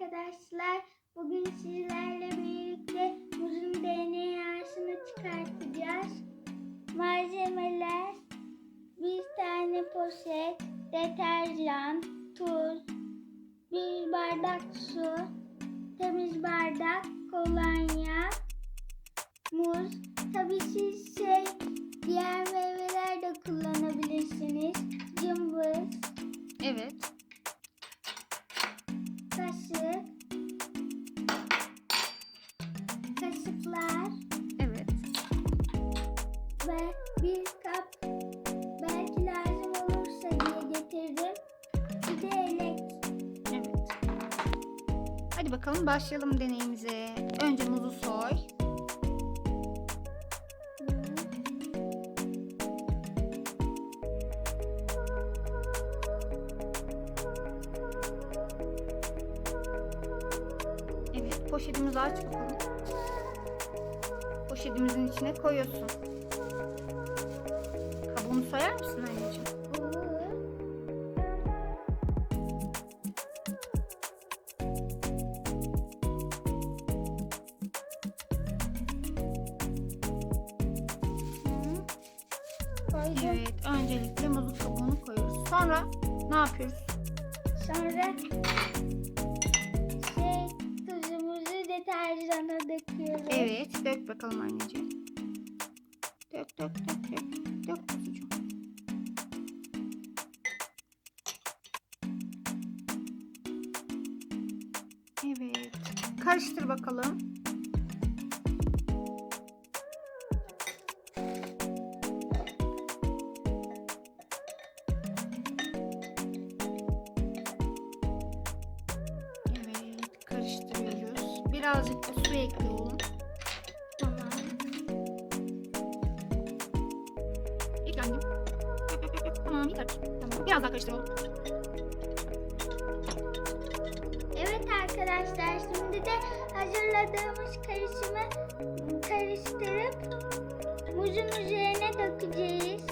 arkadaşlar. Bugün sizlerle birlikte muzun DNA'sını çıkartacağız. Malzemeler bir tane poşet, deterjan, tuz, bir bardak su, temiz bardak, kolonya, muz. Tabii siz şey diğer meyveler de kullanabilirsiniz. Cımbız, Evet. Bir kap belki lazım olursa diye getirdim. Bir de elek. Evet. Hadi bakalım başlayalım deneyimize. Önce muzu soy. Evet, poşetimizi aç bakalım. Poşetimizin içine koyuyorsun. Kabuğunu soyar mısın anneciğim? Evet, öncelikle muzun kabuğunu koyuyoruz. Sonra ne yapıyoruz? Sonra şey tuzumuzu deterjana döküyoruz. Evet, dök bakalım anneciğim. Dök, dök, dök, dök. Dök kuzucuğum. Evet. Karıştır bakalım. Evet, karıştırıyoruz. Birazcık da su ekliyorum. Yap, yap, yap. Tamam. Tamam. Biraz daha karıştıralım. Evet arkadaşlar şimdi de hazırladığımız karışımı karıştırıp muzun üzerine dökeceğiz.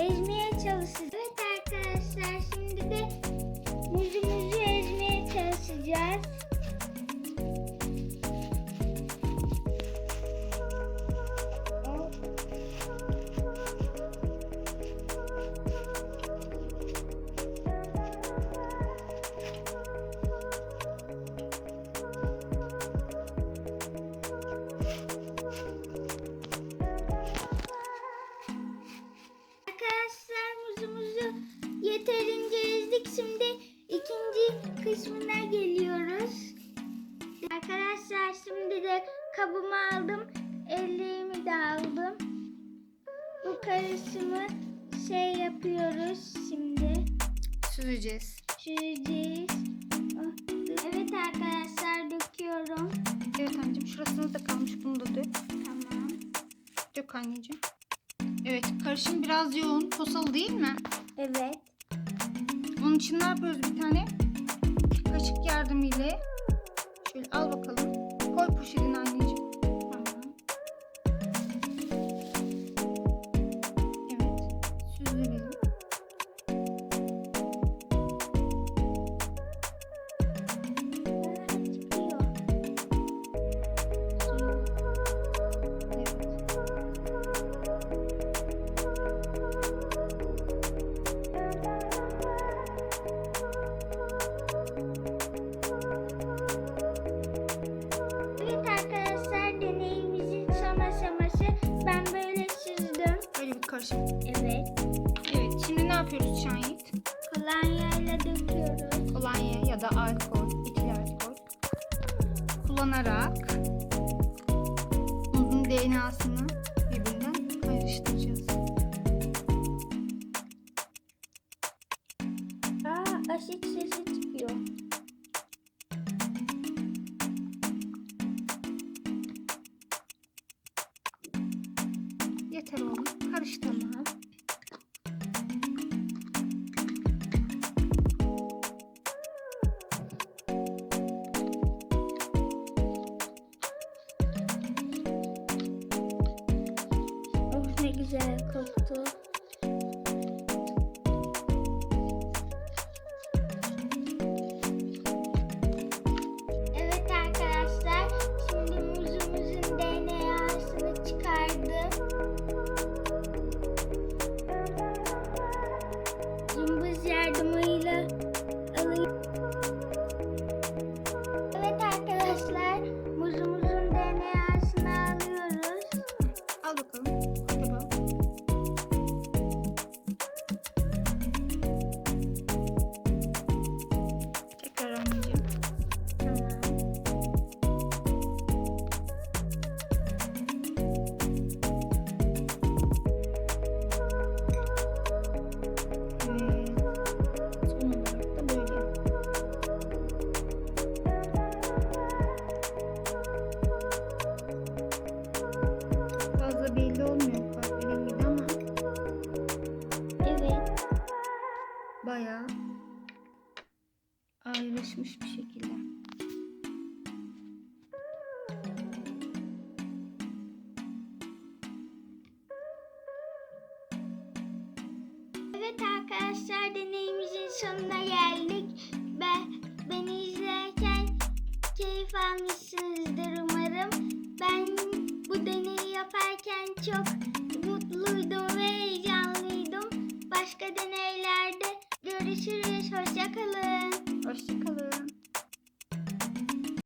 Ezmeye çalışacağız. Evet arkadaşlar şimdi de ezmeye çalışacağız. Süzeceğiz. Süreceğiz. Ah, Evet arkadaşlar döküyorum. Evet anneciğim şurasını da kalmış. Bunu da dök. Tamam. Dök anneciğim. Evet karışım biraz yoğun. Posalı değil mi? Evet. Onun için ne yapıyoruz bir tane? Kaşık yardımıyla. Şöyle al bakalım. Koy poşetini anneciğim. Karışım. Evet. Evet şimdi ne yapıyoruz Şahit? Kolonyayla döküyoruz. Kolonya ya da alkol, etil alkol kullanarak muzun DNA'sını birbirinden ayrıştıracağız. Aa asit sesi çıkıyor. Güzel koktu. Bayağı ayrışmış bir şekilde. Evet arkadaşlar deneyimizin sonuna geldik. Ben beni izlerken keyif almışsınızdır umarım. Ben bu deneyi yaparken çok Hoşçakalın.